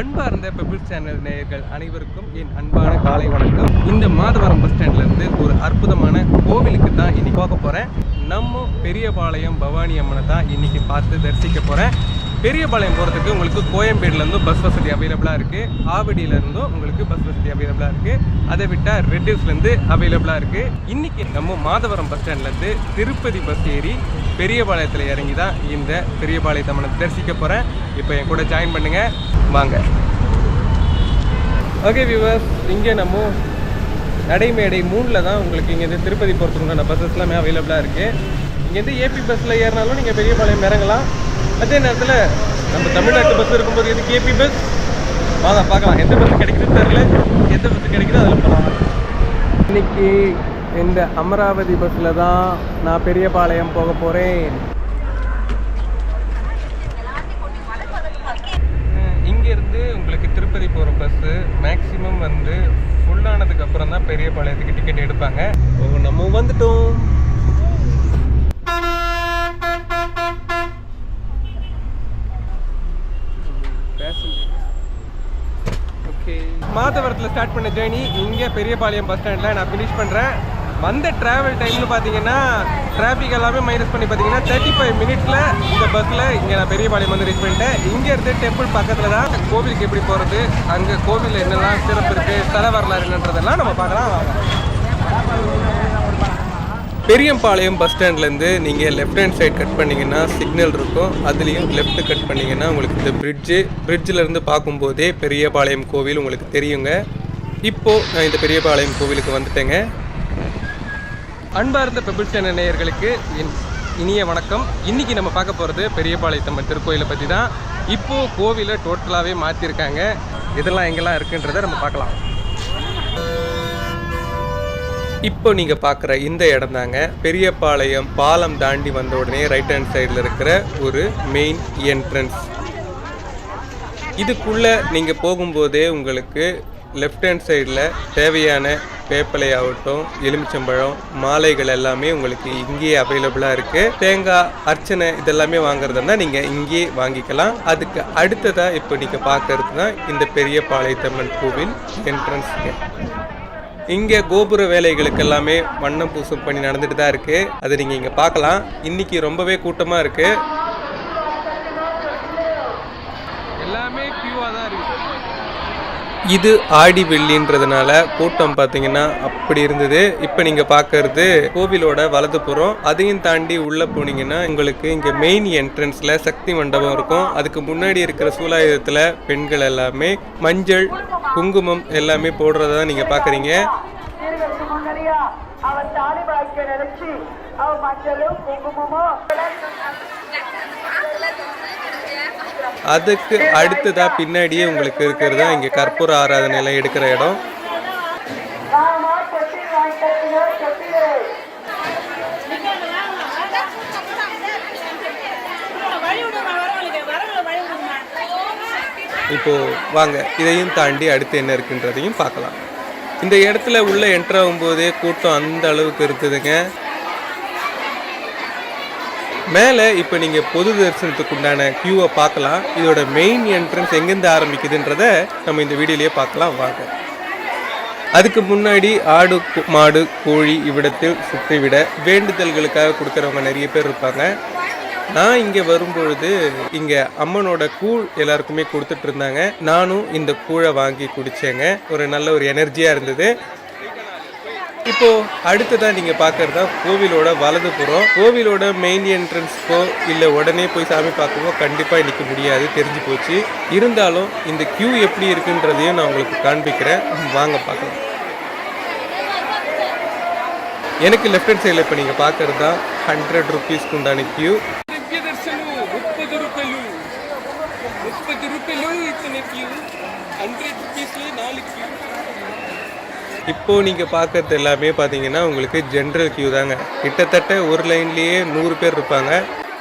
அன்பார்ந்த pebble channel நேயர்கள் அனைவருக்கும் என் அன்பான காலை வணக்கம். இந்த மாதவரம் பஸ் ஸ்டாண்ட்லேருந்து ஒரு அற்புதமான கோவிலுக்கு தான் இன்னைக்கு போக போகிறேன் நம்ம பெரியபாளையம் பவானி அம்மனை தான் இன்னைக்கு பார்த்து தரிசிக்க போகிறேன் பெரியபாளையம் போகிறதுக்கு உங்களுக்கு கோயம்பேடுலேருந்தும் பஸ் வசதி அவைலபிளாக இருக்குது ஆவடியிலேருந்தும் உங்களுக்கு பஸ் வசதி அவைலபிளாக இருக்குது அதை விட்டால் ரெட்டிஸ்லேருந்து அவைலபிளாக இருக்குது இன்றைக்கி நம்ம மாதவரம் பஸ் ஸ்டாண்ட்லேருந்து திருப்பதி பஸ் ஏறி பெரியபாளையத்தில் இறங்கி தான் இந்த பெரியபாளையத்தை நம்ம தரிசிக்க போகிறேன் இப்போ என் கூட ஜாயின் பண்ணுங்கள் வாங்க. ஓகே வியூவர்ஸ் இங்கே நம்ம நடைமேடை மூணில் தான் உங்களுக்கு இங்கேருந்து திருப்பதி போகிறதுக்குண்டான பஸ்ஸஸ் எல்லாமே அவைலபிளாக இருக்குது இங்கேருந்து ஏபி பஸ்ஸில் ஏறினாலும் நீங்கள் பெரியபாளையம் இறங்கலாம். அதே நேரத்தில் நம்ம தமிழ்நாட்டு பஸ் இருக்கும்போது எதுக்கு ஏபி பஸ் வாங்க பார்க்கலாம். எந்த பஸ் கிடைக்குதுன்னு தெரில எந்த பஸ் கிடைக்குதோ அதில் போகலாம் இன்னைக்கு இந்த அமராவதி பஸ்ஸில் தான் நான் பெரியபாளையம் போக போகிறேன் இங்கேருந்து உங்களுக்கு திருப்பதி போகிற பஸ்ஸு மேக்ஸிமம் வந்து ஃபுல்லானதுக்கு அப்புறம் தான் பெரியபாளையத்துக்கு டிக்கெட் எடுப்பாங்க. ஓ நம்ம வந்துட்டோம். மாதவரத்தில் ஸ்டார்ட் பண்ண ஜேர்னி இங்கே பெரியபாளையம் பஸ் ஸ்டாண்டில் நான் ஃபினிஷ் பண்ணுறேன் வந்த ட்ராவல் டைம்னு பார்த்தீங்கன்னா டிராஃபிக் எல்லாமே மைனஸ் பண்ணி பார்த்தீங்கன்னா தேர்ட்டி ஃபைவ் மினிட்ஸில் இந்த பஸ்ஸில் இங்கே நான் பெரியபாளையம் வந்து ரீச் பண்ணிட்டேன். இங்கே இருந்து டெம்பிள் பக்கத்தில் தான் கோவிலுக்கு எப்படி போகிறது அங்கே கோவிலில் என்னெல்லாம் சிறப்பு இருக்குது தலை வரலாறு என்னன்றதெல்லாம் நம்ம பார்க்கலாம். வாங்க. பெரியம்பாளையம் பஸ் ஸ்டாண்ட்லேருந்து நீங்கள் லெஃப்ட் ஹேண்ட் சைடு கட் பண்ணிங்கன்னா சிக்னல் இருக்கும். அதுலேயும் லெஃப்ட் கட் பண்ணிங்கன்னா உங்களுக்கு இந்த பிரிட்ஜு பிரிட்ஜிலேருந்து பார்க்கும்போதே பெரியபாளையம் கோவில் உங்களுக்கு தெரியுங்க. இப்போது நான் இந்த பெரியபாளையம் கோவிலுக்கு வந்துட்டேங்க. அன்பார்ந்த பெபிள் சேனல் நேயர்களுக்கு என் இனிய வணக்கம். இன்றைக்கி நம்ம பார்க்க போகிறது பெரியபாளையத்தம்மன் திருக்கோயிலை பற்றி தான் இப்போது கோவிலை டோட்டலாகவே மாற்றிருக்காங்க இதெல்லாம் எங்கெல்லாம் இருக்குன்றதை நம்ம பார்க்கலாம். இப்போ நீங்கள் பார்க்குற இந்த இடம் தாங்க. பெரியபாளையம் பாலம் தாண்டி வந்த உடனே ரைட் ஹேண்ட் சைடில் இருக்கிற ஒரு மெயின் என்ட்ரன்ஸ் இதுக்குள்ளே நீங்கள் போகும்போதே உங்களுக்கு லெஃப்ட் ஹேண்ட் சைடில் தேவையான வேப்பிலை ஆகட்டும் எலுமிச்சம்பழம் மாலைகள் எல்லாமே உங்களுக்கு இங்கேயே அவைலபிளாக இருக்குது தேங்காய் அர்ச்சனை இதெல்லாமே வாங்குறதுனா நீங்கள் இங்கேயே வாங்கிக்கலாம். அதுக்கு அடுத்ததாக இப்போ நீங்கள் பார்க்கறது தான் இந்த பெரிய பாளையத்தம்மன் கோவில் என்ட்ரன்ஸுங்க இங்கே கோபுர வேலைகளுக்கு எல்லாமே வண்ணம் பூசும் பணி நடந்துட்டு தான் இருக்கு. அதை நீங்கள் இங்கே பார்க்கலாம். இன்னைக்கு ரொம்பவே கூட்டமாக இருக்கு. எல்லாமே தான் இது ஆடி வெள்ளின்றதுனால கூட்டம் பார்த்தீங்கன்னா அப்படி இருந்தது. இப்போ நீங்கள் பார்க்கறது கோவிலோட வலதுபுறம். அதையும் தாண்டி உள்ளே போனீங்கன்னா உங்களுக்கு இங்கே மெயின் என்ட்ரன்ஸில் சக்தி மண்டபம் இருக்கும். அதுக்கு முன்னாடி இருக்கிற சூலாயுதத்தில் பெண்கள் எல்லாமே மஞ்சள் குங்குமம் எல்லாமே போடுறத நீங்கள் பார்க்குறீங்க அதுக்கு அடுத்ததா பின்னாடியே உங்களுக்கு இருக்கிறது தான் இங்கே கற்பூர ஆராதனை எல்லாம் எடுக்கிற இடம் நாமா கொட்டி வாங்கிட்டீங்க கொட்டியே வழி விடுங்க வரவங்களுக்கு வரவங்களை வழி விடுங்க இப்போது வாங்க இதையும் தாண்டி அடுத்து என்ன இருக்குன்றதையும் பார்க்கலாம். இந்த இடத்துல உள்ள என்ட்ரு ஆகும்போதே கூட்டம் அந்த அளவுக்கு இருக்குதுங்க. மேலே இப்போ நீங்கள் பொது தரிசனத்துக்கு உண்டான க்யூவை பார்க்கலாம். இதோட மெயின் என்ட்ரன்ஸ் எங்கேருந்து ஆரம்பிக்குதுன்றத நம்ம இந்த வீடியோலேயே பார்க்கலாம். வாங்க. அதுக்கு முன்னாடி ஆடு மாடு கோழி இவ்விடத்தில் சுற்றிவிட வேண்டுதல்களுக்காக கொடுக்குறவங்க நிறைய பேர் இருப்பாங்க. நான் இங்கே வரும்பொழுது இங்கே அம்மனோட கூழ் எல்லாருக்குமே கொடுத்துட்டு இருந்தாங்க. நானும் இந்த கூழை வாங்கி குடித்தேங்க ஒரு நல்ல ஒரு எனர்ஜியாக இருந்தது. இப்போ அடுத்ததான் நீங்க பார்க்கறதா கோவிலோட வலதுபுறம். கோவிலோட மெயின் என்ட்ரன்ஸ்க்கோ இல்லை உடனே போய் சாமி பார்க்கவோ கண்டிப்பா நிற்க முடியாது தெரிஞ்சு போச்சு. இருந்தாலும் இந்த கியூ எப்படி இருக்குன்றதையும் நான் உங்களுக்கு காண்பிக்கிறேன். வாங்க பார்க்கலாம். எனக்கு லெஃப்ட் ஹேண்ட் சைடில் இப்போ நீங்கள் பார்க்கறது தான் ஹண்ட்ரட் ருபீஸ்க்கு உண்டான கியூ முப்பது ரூபாய் முப்பது ரூபாய் இத்தனை கியூ ஹண்ட்ரட் ருபீஸ்லேயே நாலு கியூ இப்போது நீங்கள் பார்க்கறது எல்லாமே பார்த்தீங்கன்னா உங்களுக்கு ஜென்ரல் கியூ தாங்க. கிட்டத்தட்ட ஒரு லைன்லேயே நூறு பேர் இருப்பாங்க.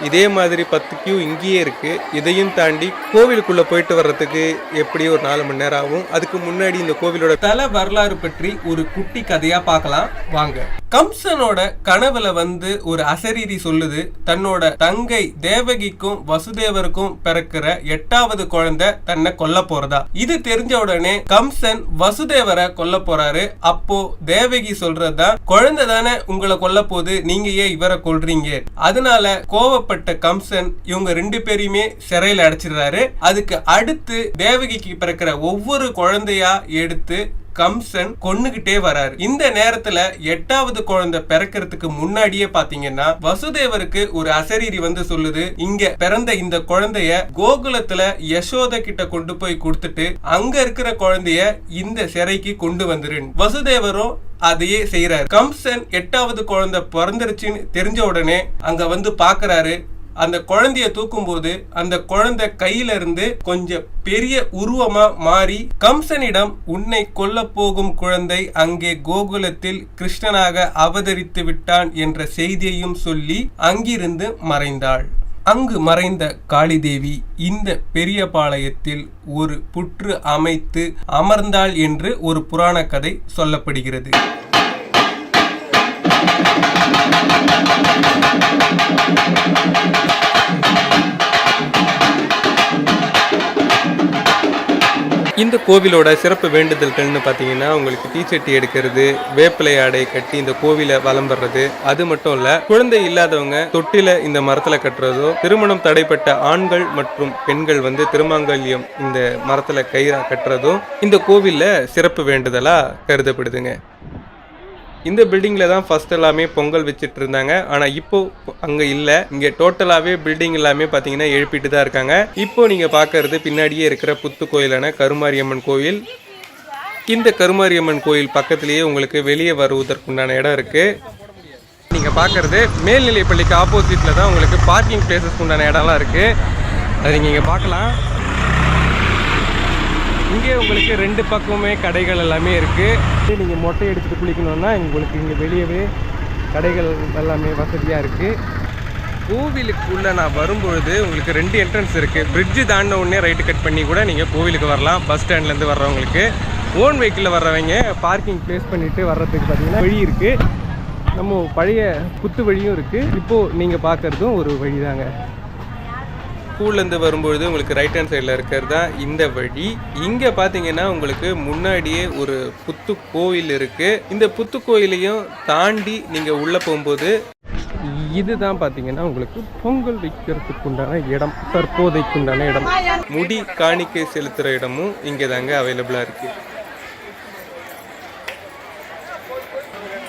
இதே மாதிரி பத்து கியூ இங்கேயே இருக்குது இதையும் தாண்டி கோவிலுக்குள்ளே போயிட்டு வர்றதுக்கு எப்படி ஒரு நாலு மணி நேரம் ஆகும். அதுக்கு முன்னாடி இந்த கோவிலோட தல வரலாறு பற்றி ஒரு குட்டி கதையாக பார்க்கலாம். வாங்க. கம்சனோட கனவுல வந்து ஒரு அசரீரி சொல்லுது தன்னோட தங்கை தேவகிக்கும் வசுதேவருக்கும் பிறக்கிற எட்டாவது குழந்தை தன்னை கொல்ல போறதா. இது தெரிஞ்ச உடனே கம்சன் வசுதேவரை கொல்ல போறாரு. அப்போ தேவகி சொல்றதுதான் குழந்தை தானே உங்களை கொல்ல போது நீங்க ஏன் இவரை கொல்றீங்க? அதனால கோவப்பட்ட கம்சன் இவங்க ரெண்டு பேரையுமே சிறையில அடைச்சிடுறாரு. அதுக்கு அடுத்து தேவகிக்கு பிறக்கிற ஒவ்வொரு குழந்தையா எடுத்து கம்சன் கொன்னுகிட்டே வராரு. இந்த நேரத்துல எட்டாவது குழந்தை பிறக்கிறதுக்கு முன்னாடியே பாத்தீங்கன்னா வசுதேவருக்கு ஒரு அசரீரி வந்து சொல்லுது. இங்க பிறந்த இந்த குழந்தைய கோகுலத்துல யசோத கிட்ட கொண்டு போய் கொடுத்துட்டு அங்க இருக்கிற குழந்தைய இந்த சிறைக்கு கொண்டு வந்துரு வசுதேவரும் அதையே செய்யறாரு கம்சன் எட்டாவது குழந்தை பிறந்துருச்சுன்னு தெரிஞ்ச உடனே அங்க வந்து பாக்குறாரு. அந்த குழந்தைய தூக்கும்போது அந்த குழந்தை கையில இருந்து கொஞ்சம் பெரிய உருவமா மாறி கம்சனிடம் உன்னை கொல்ல போகும் குழந்தை அங்கே கோகுலத்தில் கிருஷ்ணனாக அவதரித்து விட்டான் என்ற செய்தியையும் சொல்லி அங்கிருந்து மறைந்தாள். அங்கு மறைந்த காளிதேவி இந்த பெரிய பாளையத்தில் ஒரு புற்று அமைத்து அமர்ந்தாள் என்று ஒரு புராண கதை சொல்லப்படுகிறது. இந்த கோவிலோட சிறப்பு வேண்டுதல்கள்னு பார்த்தீங்கன்னா உங்களுக்கு தீச்சட்டி எடுக்கிறது வேப்பிலை ஆடை கட்டி இந்த கோவிலை வலம் வர்றது அது மட்டும் இல்ல குழந்தை இல்லாதவங்க தொட்டில இந்த மரத்துல கட்டுறதோ திருமணம் தடைப்பட்ட ஆண்கள் மற்றும் பெண்கள் வந்து திருமாங்கல்யம் இந்த மரத்துல கயிறா கட்டுறதும் இந்த கோவில்ல சிறப்பு வேண்டுதலா கருதப்படுதுங்க. இந்த பில்டிங்கில் தான் ஃபஸ்ட் எல்லாமே பொங்கல் வச்சுட்டு இருந்தாங்க ஆனால் இப்போ அங்கே இல்லை. இங்கே டோட்டலாகவே பில்டிங் எல்லாமே பார்த்தீங்கன்னா எழுப்பிட்டு தான் இருக்காங்க. இப்போ நீங்கள் பார்க்கறது பின்னாடியே இருக்கிற புத்து கோயிலான கருமாரியம்மன் கோயில். இந்த கருமாரியம்மன் கோயில் பக்கத்திலேயே உங்களுக்கு வெளியே வருவதற்குண்டான இடம் இருக்குது நீங்கள் பார்க்குறது மேல்நிலைப் பள்ளிக்கு தான் உங்களுக்கு பார்க்கிங் பிளேசஸ்க்கு உண்டான இடம்லாம் இருக்குது அதை நீங்கள் இங்கே பார்க்கலாம் இங்கே உங்களுக்கு ரெண்டு பக்கமுமே கடைகள் எல்லாமே இருக்குது நீங்கள் மொட்டை எடுத்துட்டு குளிக்கணும்னா உங்களுக்கு இங்கே வெளியவே கடைகள் எல்லாமே வசதியாக இருக்குது கோவிலுக்குள்ளே நான் வரும்பொழுது உங்களுக்கு ரெண்டு என்ட்ரன்ஸ் இருக்குது பிரிட்ஜு தாண்டின உடனே ரைட்டு கட் பண்ணி கூட நீங்கள் கோவிலுக்கு வரலாம். பஸ் ஸ்டாண்ட்லேருந்து வர்றவங்களுக்கு. ஓன் வெஹிக்கிளில் வர்றவங்க பார்க்கிங் ப்ளேஸ் பண்ணிவிட்டு வர்றதுக்கு பார்த்தீங்கன்னா வழி இருக்குது நம்ம பழைய புத்து வழியும் இருக்குது இப்போது நீங்கள் பார்க்குறதும் ஒரு வழி தாங்க ஸ்கூல்லேருந்து வரும்பொழுது உங்களுக்கு ரைட் ஹேண்ட் சைடில் இருக்கிறது? தான் இந்த வழி. இங்கே பார்த்தீங்கன்னா உங்களுக்கு முன்னாடியே ஒரு புத்து கோயில் இருக்குது இந்த புத்து கோயிலையும் தாண்டி நீங்கள் உள்ளே போகும்போது இதுதான் பார்த்தீங்கன்னா உங்களுக்கு பொங்கல் வைக்கிறதுக்கு உண்டான இடம் தற்போதைக்கு உண்டான இடம். முடி காணிக்கை செலுத்துகிற இடமும் இங்கே தாங்க அவைலபிளாக இருக்குது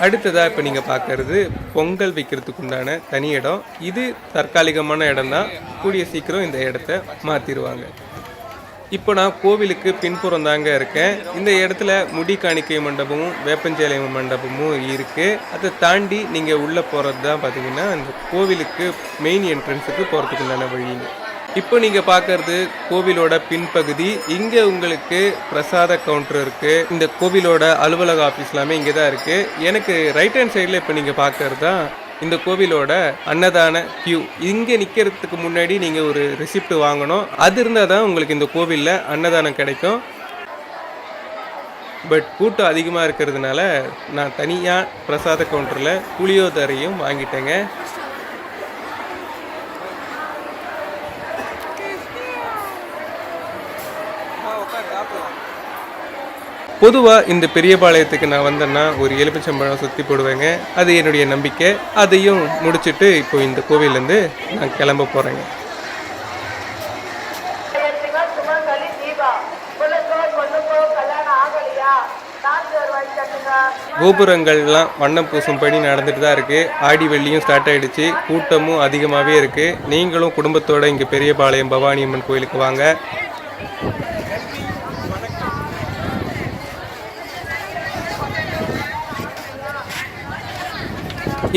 அடுத்ததாக இப்போ நீங்கள் பார்க்குறது பொங்கல் வைக்கிறதுக்கு உண்டான தனி இடம். இது தற்காலிகமான இடம் தான் கூடிய சீக்கிரம் இந்த இடத்த மாற்றிடுவாங்க இப்போ நான் கோவிலுக்கு பின்புறம் தாங்க இருக்கேன். இந்த இடத்துல முடி காணிக்கை மண்டபமும் வேப்பஞ்சேலை மண்டபமும் இருக்குது அதை தாண்டி நீங்கள் உள்ளே போகிறது தான் பார்த்தீங்கன்னா இந்த கோவிலுக்கு மெயின் என்ட்ரன்ஸுக்கு போகிறதுக்குண்டான வழிங்க இப்போ நீங்கள் பார்க்கறது கோவிலோட பின்பகுதி. இங்கே உங்களுக்கு பிரசாத கவுண்டர் இருக்குது இந்த கோவிலோட அலுவலக ஆஃபீஸ் எல்லாமே இங்கே தான் இருக்குது எனக்கு ரைட் ஹேண்ட் சைடில் இப்போ நீங்கள் பார்க்கறது தான் இந்த கோவிலோட அன்னதான கியூ இங்கே நிற்கிறதுக்கு முன்னாடி நீங்கள் ஒரு ரிசிப்ட் வாங்கணும். அது இருந்தால் தான் உங்களுக்கு இந்த கோவிலில் அன்னதானம் கிடைக்கும். பட் கூட்டம் அதிகமாக இருக்கிறதுனால நான் தனியாக பிரசாத கவுண்டரில் புளியோதரையும் வாங்கிட்டேங்க. பொதுவாக இந்த பெரியபாளையத்துக்கு நான் வந்தேன்னா ஒரு எலுமிச்சம்பழம் சுற்றி போடுவேங்க. அது என்னுடைய நம்பிக்கை. அதையும் முடிச்சுட்டு இப்போ இந்த கோவிலேருந்து நான் கிளம்ப போகிறேங்க கோபுரங்கள்லாம் வண்ணம் பூசும் பணி நடந்துட்டு தான் இருக்குது ஆடி வெள்ளியும் ஸ்டார்ட் ஆகிடுச்சு கூட்டமும் அதிகமாகவே இருக்குது நீங்களும் குடும்பத்தோடு இங்கே பெரியபாளையம் பவானி அம்மன் கோயிலுக்கு வாங்க.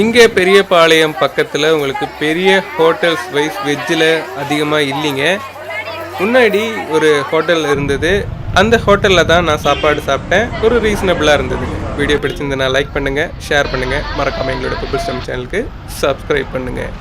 இங்கே பெரியபாளையம் பக்கத்தில் உங்களுக்கு பெரிய ஹோட்டல்ஸ் வைஸ் வெஜ்ஜில் அதிகமாக இல்லைங்க. முன்னாடி ஒரு ஹோட்டல் இருந்தது. அந்த ஹோட்டலில் தான் நான் சாப்பாடு சாப்பிட்டேன். ஒரு ரீசனபிளாக இருந்தது. வீடியோ பிடிச்சிருந்தா லைக் பண்ணுங்கள் ஷேர் பண்ணுங்கள் மறக்காமல் எங்களோட குபிஸ்டம் சேனலுக்கு சப்ஸ்கிரைப் பண்ணுங்கள்